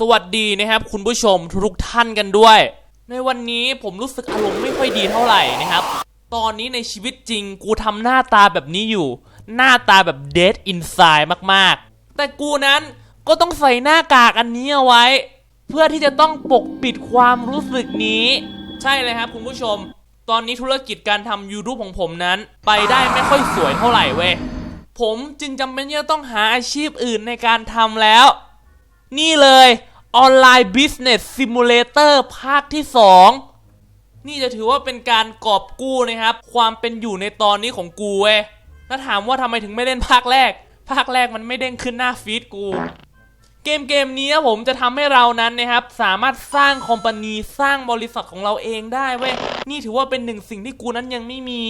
สวัสดีนะครับ คุณผู้ชมทุกท่านกันด้วย ในวันนี้ผมรู้สึกอารมณ์ไม่ค่อยดีเท่าไหร่นะครับ ตอนนี้ในชีวิตจริงกูทำหน้าตาแบบนี้อยู่ หน้าตาแบบ dead inside มากๆ แต่กูนั้นก็ต้องใส่หน้ากากอันนี้เอาไว้ เพื่อที่จะต้องปกปิดความรู้สึกนี้ ใช่เลยครับคุณผู้ชม ตอนนี้ธุรกิจการทำ YouTube ของผมนั้น ไปได้ไม่ค่อยสวยเท่าไหร่เว้ยผมจึงจำเป็นที่จะต้องหาอาชีพอื่นในการทำแล้ว นี่เลยออนไลน์ Business Simulator ภาคที่ 2 นี่จะถือว่าเป็นการกอบกู้นะครับ ความเป็นอยู่ในตอนนี้ของกูเว้ยแล้วถามว่าทำไมถึงไม่เล่นภาคแรก ภาคแรกมันไม่เด้งขึ้นหน้าฟีดกู เกมเกมนี้ครับผมจะทำให้เรานั้นนะครับ สามารถสร้างคอมพานีสร้างบริษัทของเราเองได้เว้ยนี่ถือว่าเป็นหนึ่งสิ่งที่กูนั้นยังไม่มี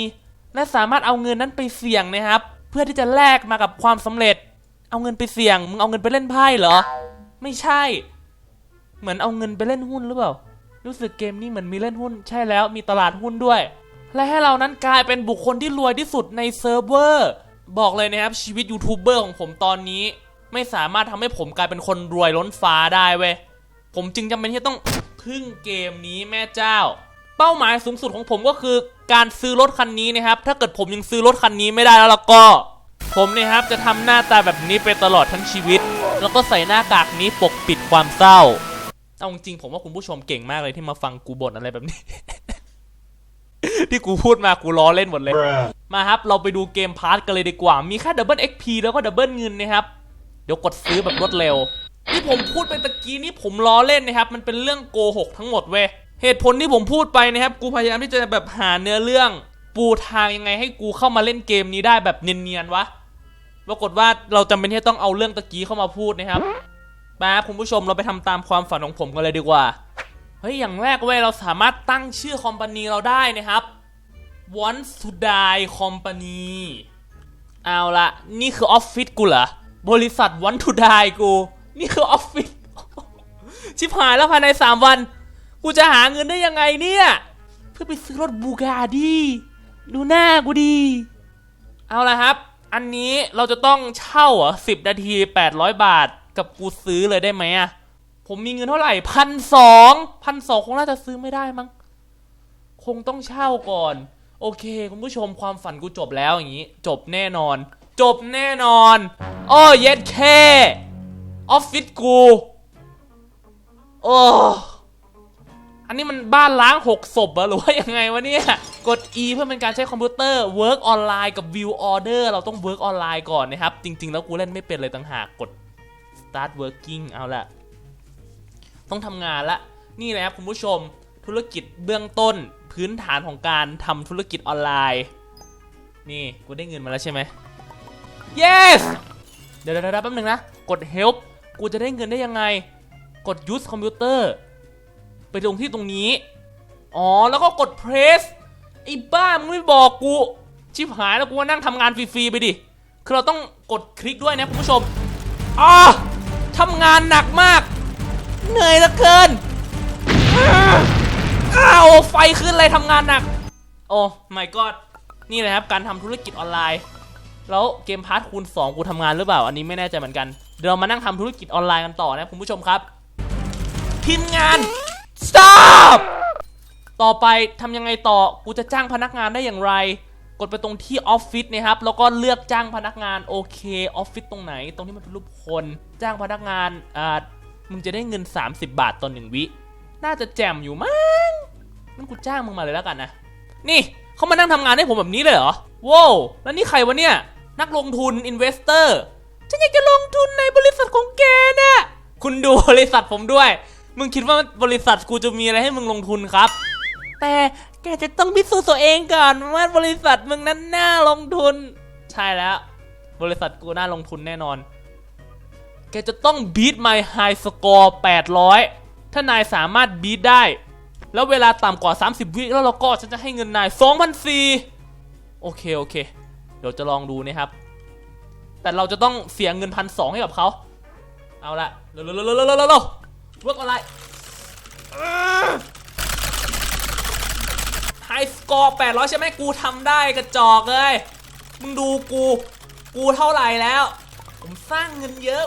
และสามารถเอาเงินนั้นไปเสี่ยงนะครับ เพื่อที่จะแลกมากับความสำเร็จ เอาเงินไปเสี่ยงมึงเอาเงินไปเล่นไพ่เหรอ ไม่ใช่ เหมือนเอาเงินไปเล่นหุ้นหรือเปล่า รู้สึกเกมนี้เหมือนมีเล่นหุ้น ใช่แล้วมีตลาดหุ้นด้วย และให้เรานั้นกลายเป็นบุคคลที่รวยที่สุดในเซิร์ฟเวอร์ บอกเลยนะครับชีวิตยูทูบเบอร์ของผมตอนนี้ ไม่สามารถทำให้ผมกลายเป็นคนรวยล้นฟ้าได้เว้ย ผมจึงจำเป็นที่ต้องพึ่งเกมนี้แม่เจ้า เป้าหมายสูงสุดของผมก็คือการซื้อรถคันนี้นะครับ ถ้าเกิดผมยังซื้อรถคันนี้ไม่ได้แล้วล้วก็ ผมเนี่ยครับจะทำหน้าตาแบบนี้ไปตลอดทั้งชีวิต แล้วก็ใส่หน้ากากนี้ปกปิดความเศร้า เอาจริงๆผมว่าคุณผู้ชมเก่งมากเลยที่มาฟังกูบ่นอะไรแบบนี้ ที่กูพูดมากูล้อเล่นหมดเลย Bruh. มาครับ เราไปดูเกมพาร์ทกันเลยดีกว่า มีแค่ดับเบิล XP แล้วก็ดับเบิลเงินนะครับ เดี๋ยวกดซื้อแบบรวดเร็ว ที่ผมพูดไปตะกี้นี้ผมล้อเล่นนะครับ มันเป็นเรื่องโกหกทั้งหมดเว้ย เหตุผลที่ผมพูดไปนะครับ กูพยายามที่จะแบบหาเนื้อเรื่อง ปูทางยังไงให้กูเข้ามาเล่นเกมนี้ได้แบบเนียนๆวะ ปรากฏว่าเราจำเป็นที่จะต้องเอาเรื่องตะกี้เข้ามาพูดนะครับมาคุณผู้ชมเราไปทำตามความฝันของผมกันเลยดีกว่า เฮ้ย อย่างแรกเว้ยเราสามารถตั้งชื่อคอมพานีเราได้นะครับ Want to die Company เอาละนี่คือออฟฟิศกูเหรอ บริษัท Want to die กู นี่คือออฟฟิศ ชิบหายแล้วภายใน 3 วัน กูจะหาเงินได้ยังไงเนี่ย เพื่อไปซื้อรถบูกาดี ดูหน้ากูดี เอาละครับ อันนี้เราจะต้องเช่าเหรอสิบนาที800บาทกับกูซื้อเลยได้ไหมอะผมมีเงินเท่าไหร่พันสองพันสองคงน่าจะซื้อไม่ได้มั้งคงต้องเช่าก่อน โอเค คุณผู้ชมความฝันกูจบแล้วอย่างนี้ จบแน่นอน จบแน่นอนโอ้เย็ดแค่ออฟฟิศกูโอ้อันนี้มันบ้านล้างหกศพเหรอหรือว่ายังไงวะเนี่ย กด E เพื่อเป็นการใช้คอมพิวเตอร์ Work ออนไลน์กับ View Order เราต้อง Work ออนไลน์ก่อนนะครับ จริง ๆ แล้วกูเล่นไม่เป็นเลยต่างหากกด Start Working เอาละต้องทำงานละ นี่แหละครับคุณผู้ชมธุรกิจเบื้องต้นพื้นฐานของการทำธุรกิจออนไลน์ นี่กูได้เงินมาแล้วใช่ไหม yes เดี๋ยวเดี๋ยวแป๊บนึงนะ กด help กูจะได้เงินได้ยังไง กด use computer ไปตรงที่ตรงนี้ อ๋อ แล้วก็กด press ไอ้บ้ามึงไม่บอกกู ชิบหายแล้วกูว่านั่งทำงานฟรีๆไปดิ คือเราต้องกดคลิกด้วยนะคุณผู้ชมอ๋อทำงานหนักมาก เหนื่อยเหลือเกิน อ้าวไฟขึ้นเลยทำงานหนัก โอ้ my god นี่เลยครับการทำธุรกิจออนไลน์ แล้วเกมพาร์ทคูณ 2 กูทำงานหรือเปล่า อันนี้ไม่แน่ใจเหมือนกัน เดี๋ยวเรามานั่งทำธุรกิจออนไลน์กันต่อนะคุณผู้ชมครับ ทีมงาน stop ต่อไปทำยังไงต่อกูจะจ้างพนักงานได้อย่างไร กดไปตรงที่ออฟฟิศนะครับแล้วก็เลือกจ้างพนักงานโอเคออฟฟิศตรงไหน ตรงที่มันเป็นรูปคนจ้างพนักงานอ่ามึงจะได้เงิน 30 บาทต่อหนึ่งวิ น่าจะแจ่มอยู่มั้งงั้นกูจ้างมึงมาเลยแล้วกันนะนี่เขามานั่งทำงานให้ผมแบบนี้เลยเหรอว้าวแล้วนี่ใครวะเนี่ย นักลงทุนอินเวสเตอร์ฉันอยากจะลงทุนในบริษัทของแกนะ่ะคุณดูบริษัทผมด้วย มึงคิดว่าบริษัทกูจะมีอะไรให้มึงลงทุนครับ แต่แกจะต้องพิสูจน์ตัวเองก่อนว่าบริษัทมึงนั้นน่าลงทุน ใช่แล้ว บริษัทกูน่าลงทุนแน่นอน แกจะต้องบีท my high score 800 ถ้านายสามารถบีทได้ แล้วเวลาต่ำกว่า 30 วิแล้วเราก็ฉันจะให้เงินนาย2,004โอเค โอเค เดี๋ยวจะลองดูนะครับ แต่เราจะต้องเสียเงินพันสองให้กับเขา เอาละเร็วๆๆๆๆๆๆเวิร์กอะไรไฮส กอร์800 ใช่ไหมกูทำได้กระจอกเลย มึงดูกู กูเท่าไหร่แล้ว ผมสร้างเงินเยอะ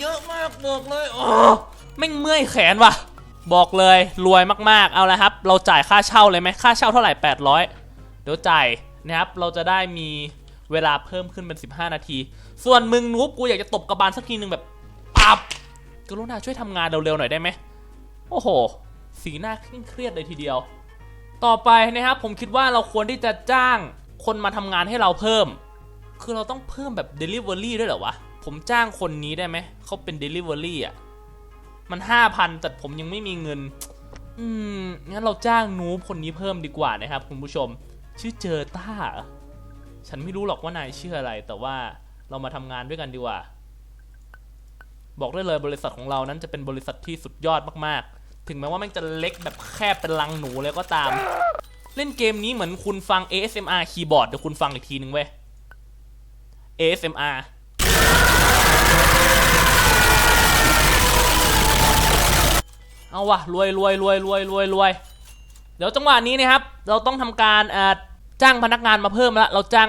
เยอะมากบอกเลยอ๋อแม่เมื่อยแขนว่ะ บอกเลยรวยมากๆ เอาละครับ เราจ่ายค่าเช่าเลยไหมค่าเช่าเท่าไหร่ 800 เดี๋ยวจ่ายนะครับ เราจะได้มีเวลาเพิ่มขึ้นเป็น 15 นาที ส่วนมึงนุ๊บกูอยากจะตบกระบาลสักทีหนึ่งแบบปับกรุณาช่วยทำงานเร็วๆหน่อยได้ไหม โอ้โห สีหน้าเครียดเลยทีเดียว ต่อไปนะครับผมคิดว่าเราควรที่จะจ้างคนมาทำงานให้เราเพิ่ม คือเราต้องเพิ่มแบบ Delivery ด้วยเหรอวะ ผมจ้างคนนี้ได้ไหม เขาเป็น Delivery อะ มัน 5,000 แต่ผมยังไม่มีเงิน อืม งั้นเราจ้างนูบคนนี้เพิ่มดีกว่านะครับคุณผู้ชม ชื่อเจอต้า ฉันไม่รู้หรอกว่านายชื่ออะไร แต่ว่าเรามาทำงานด้วยกันดีกว่า บอกได้เลยบริษัทของเรานั้นจะเป็นบริษัทที่สุดยอดมากๆ ถึงแม้ว่าม่งจะเล็กแบบแคบเป็นลังหนูเลยก็ตาม เล่นเกมนี้เหมือนคุณฟัง ASMR คีย์บอร์ดเดี๋ยวคุณฟังอีกทีนึงเว้ย ASMR เอาวะรวยรวยรวยรวยรวยรวยเดี๋ยวจังหวะนี้นะครับ เราต้องทำการจ้างพนักงานมาเพิ่มแล้วเราจ้าง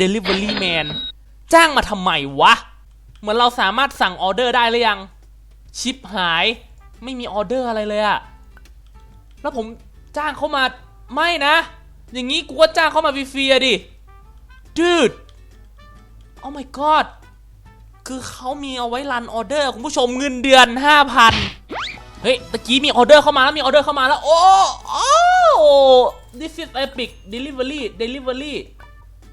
Delivery Man จ้างมาทำไมวะ เหมือนเราสามารถสั่งออเดอร์ได้หรือยัง ชิปหาย ไม่มีออเดอร์อะไรเลยอะแล้วผมจ้างเขามาไม่นะ อย่างนี้กูก็จ้างเขามาฟรีๆดิ dude oh my god คือเขามีเอาไว้รันออเดอร์คุณผู้ชมเงินเดือน 5,000 เฮ้ยตะกี้มีออเดอร์เข้ามาแล้วมีออเดอร์เข้ามาแล้ว โอ้โอ้ this is epic delivery delivery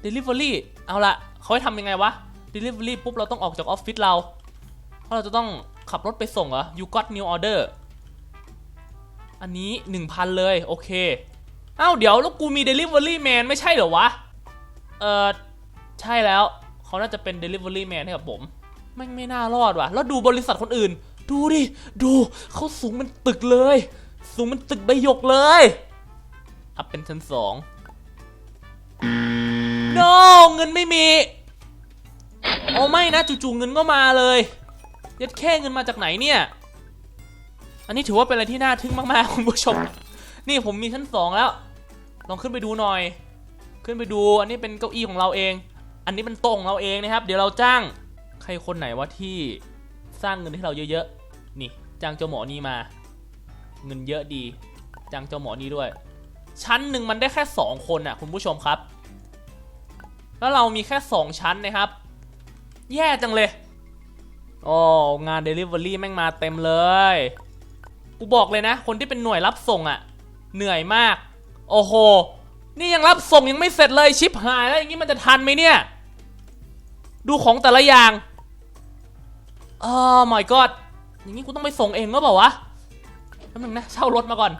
delivery เอาละเขาให้ทำยังไงวะ delivery ปุ๊บเราต้องออกจากออฟฟิศเรา เพราะเราจะต้อง ขับรถไปส่งเหรอ you got new order อันนี้ 1,000 เลย โอเค อ้าว เดี๋ยว แล้วกูมี delivery man ไม่ใช่เหรอวะ เออใช่แล้ว เขาน่าจะเป็น delivery man ให้กับผมไม่งไม่น่ารอดว่ะ แล้วดูบริษัทคนอื่น ดูดิ ดู เขาสูงเป็นตึกเลย สูงเป็นตึกใบหยกเลย อัพเป็นชั้นสอง no เงินไม่มี โอ้ไม่นะจู่ๆเงินก็มาเลย ยัดแค่เงินมาจากไหนเนี่ย อันนี้ถือว่าเป็นอะไรที่น่าทึ่งมากๆคุณผู้ชม นี่ผมมีชั้นสองแล้ว ลองขึ้นไปดูหน่อย ขึ้นไปดู อันนี้เป็นเก้าอี้ของเราเอง อันนี้เป็นโต๊ะของเราเองนะครับ เดี๋ยวเราจ้าง ใครคนไหนวะที่สร้างเงินให้เราเยอะๆ นี่จ้างเจ้าหมอนี่มา เงินเยอะดีจ้างเจ้าหมอนี่ด้วย ชั้นหนึ่งมันได้แค่สองคนน่ะคุณผู้ชมครับ แล้วเรามีแค่สองชั้นนะครับ แย่จังเลย โอ้งาน Delivery แม่งมาเต็มเลย กูบอกเลยนะ คนที่เป็นหน่วยรับส่งอะ่ะ เหนื่อยมาก โอ้โห นี่ยังรับส่งยังไม่เสร็จเลยชิปหายแล้วอย่างนี้มันจะทันไหมเนี่ย ดูของแต่ละอย่างอ๋ my god อย่างนี้กูต้องไปส่งเองก็เปล่าวะแป๊บนึงนะเช่ารถมาก่อน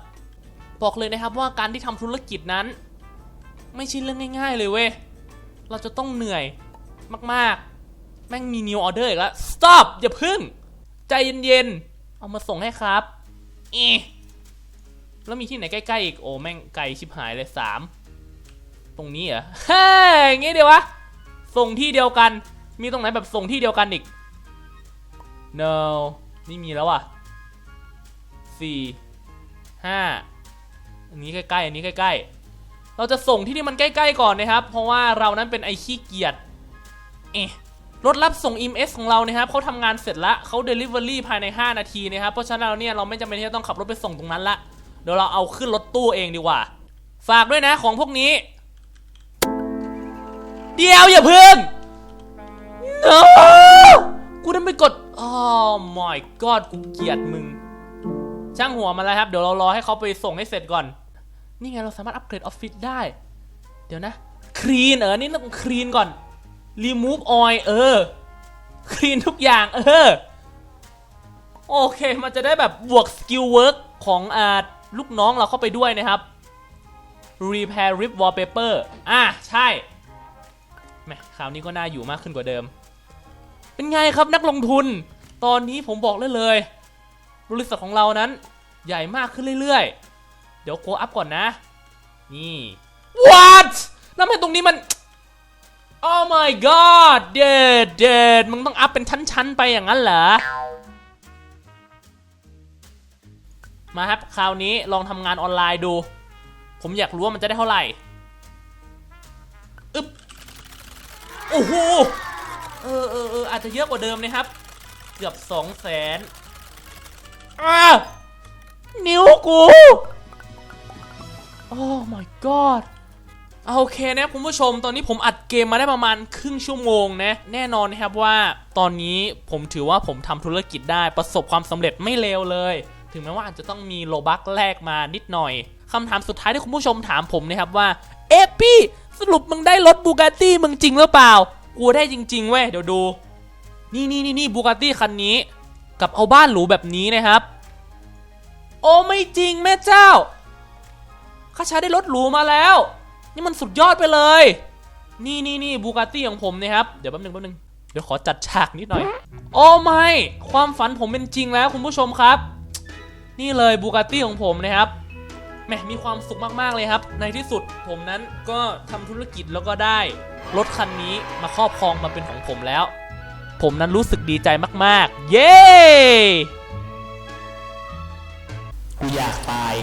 บอกเลยนะครับว่าการที่ทำธุรกิจนั้น ไม่ใช่เรื่องง่าย ๆ เลยเว้ย เราจะต้องเหนื่อยมากๆ แม่งมี new order อีกแล้ว stop อย่าพึ่ง ใจเย็นๆ เอามาส่งให้ครับเอะแล้วมีที่ไหนใกล้ๆอีก โอ้ แม่งไกลชิบหายเลยสามตรงนี้เหรอเฮ้ยอย่างงี้เดียววะ ส่งที่เดียวกัน มีตรงไหนแบบส่งที่เดียวกันอีก no ไม่มีแล้วอะสี่ห้าอันนี้ใกล้ๆ อันนี้ใกล้ ๆ เราจะส่งที่ที่มันใกล้ ๆ ก่อนนะครับ เพราะว่าเรานั้นเป็นไอขี้เกียจ เอ๊ะ รถรับส่ง EMS ของเรานะครับเขาทำงานเสร็จละเขา Delivery ภายใน 5 นาทีนะครับ เพราะฉะนั้นแล้วเนี่ยเราไม่จำเป็นที่จะต้องขับรถไปส่งตรงนั้นละ เดี๋ยวเราเอาขึ้นรถตู้เองดีกว่า ฝากด้วยนะของพวกนี้ เดี๋ยวอย่าเพิ่ง no กูได้ไปกด oh my god กูเกลียดมึง ช่างหัวมาแล้วครับ เดี๋ยวเรารอให้เขาไปส่งให้เสร็จก่อน นี่ไงเราสามารถอัปเกรดออฟฟิศได้ เดี๋ยวนะ คลีนเออ นี่ต้องคลีนก่อน remove oil เออคลีนทุกอย่าง เออ โอเค มันจะได้แบบบวกสกิลเวิร์กของอ่าลูกน้องเราเข้าไปด้วยนะครับ repair rip wallpaper อะ ใช่แมคราวนี้ก็น่าอยู่มากขึ้นกว่าเดิม เป็นไงครับนักลงทุน ตอนนี้ผมบอกเลยเลย บริษัทของเรานั้นใหญ่มากขึ้นเรื่อยๆ เดี๋ยวโกอัพก่อนนะ นี่ what แล้วทำไมตรงนี้มัน oh my god เดดเดดมึงต้องอัพเป็นชั้นๆไปอย่างนั้นเหรอ มาครับ คราวนี้ลองทำงานออนไลน์ดู ผมอยากรู้ว่ามันจะได้เท่าไหร่อึ๊บโอ้โหเออเออเอออาจจะเยอะกว่าเดิมนะครับ เกือบสองแสนอะนิ้วกู โอ้ my god โอเคนะคุณผู้ชมตอนนี้ผมอัดเกมมาได้ประมาณครึ่งชั่วโมงนะแน่นอนนะครับว่าตอนนี้ผมถือว่าผมทำธุรกิจได้ประสบความสำเร็จไม่เลวเลย ถึงแม้ว่าอาจจะต้องมีโลบักแลกมานิดหน่อยคำถามสุดท้ายที่คุณผู้ชมถามผมนะครับว่าเอ๊ะพี่สรุปมึงได้รถบูก a ตี้มึงจริงหรือเปล่า กูได้จริงๆเว้ยเดี๋ยวดู นี่นี่นี่นี่บูก a ตี้คันนี้ กับเอาบ้านหรูแบบนี้นะครับ โอ้ไม่จริงแม่เจ้าข้าใช้ได้รถหรูมาแล้ว นี่มันสุดยอดไปเลย นี่นี่นี่บูกาตี้ของผมนะครับ เดี๋ยวแป๊บนึงแป๊บนึง เดี๋ยวขอจัดฉากนิดหน่อย โอ้ไม่ ความฝันผมเป็นจริงแล้วคุณผู้ชมครับ นี่เลยบูกาตี้ของผมนะครับแหมมีความสุขมาก ๆ เลยครับ ในที่สุดผมนั้นก็ทำธุรกิจแล้วก็ได้ รถคันนี้มาครอบครองมาเป็นของผมแล้ว ผมนั้นรู้สึกดีใจมาก ๆ เย้ กูอยากตาย